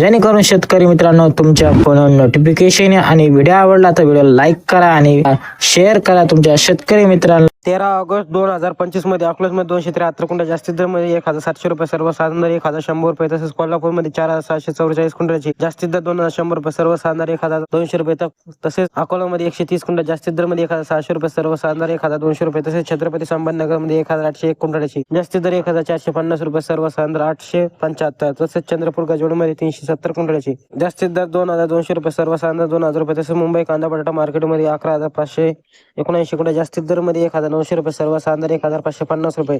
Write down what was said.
जेणेकरून शेतकरी मित्रांनो तुमच्या फोनवर नोटिफिकेशन आणि व्हिडिओ आवडला तर व्हिडिओ लाईक करा आणि शेअर करा तुमच्या शेतकरी मित्रांना. तेरा ऑगस्ट दोन हजार पंचवीसमध्ये अकलूजमध्ये दोनशे त्र्याहत्तर कुंटल जास्तीत दरमध्ये एक हजार सातशे रुपये सर्वसाधारण दर एक हजार शंभर रुपये तसेच कोल्हापूरमध्ये चार हजार सहाशे चौवेचाळीस क्विंटलची जास्तीत दर दोन हजार शंभर रुपये सर्वसाधारण दर एक हजार दोनशे रुपये तसेच अकोलामध्ये एकशे तीस क्विंटल जास्तीत दरमध्ये एक हजार सहाशे रुपये सर्वसाधारण दर एक हजार दोनशे रुपये तसेच छत्रपती संभाजीनगरमध्ये एक हजार आठशे एक क्विंटलची जास्तीत दर एक हजार चारशे पन्नास रुपये सर्वसाधारण दर आठशे पंच्याहत्तर तसेच चंद्रपूर गजवडमध्ये तीनशे सत्तर क्विंटलची. जास्तीत दर दोन हजार दोनशे रुपये सर्वसाधारण दोन हजार रुपये. तसं मुंबई कांदा बटाटा मार्केटमध्ये अकरा हजार पाचशे एकोणऐंशी कुठे जास्तीत दरमध्ये एक हजार नऊशे रुपये सर्वसाधारण एक हजार पाचशे पन्नास रुपये.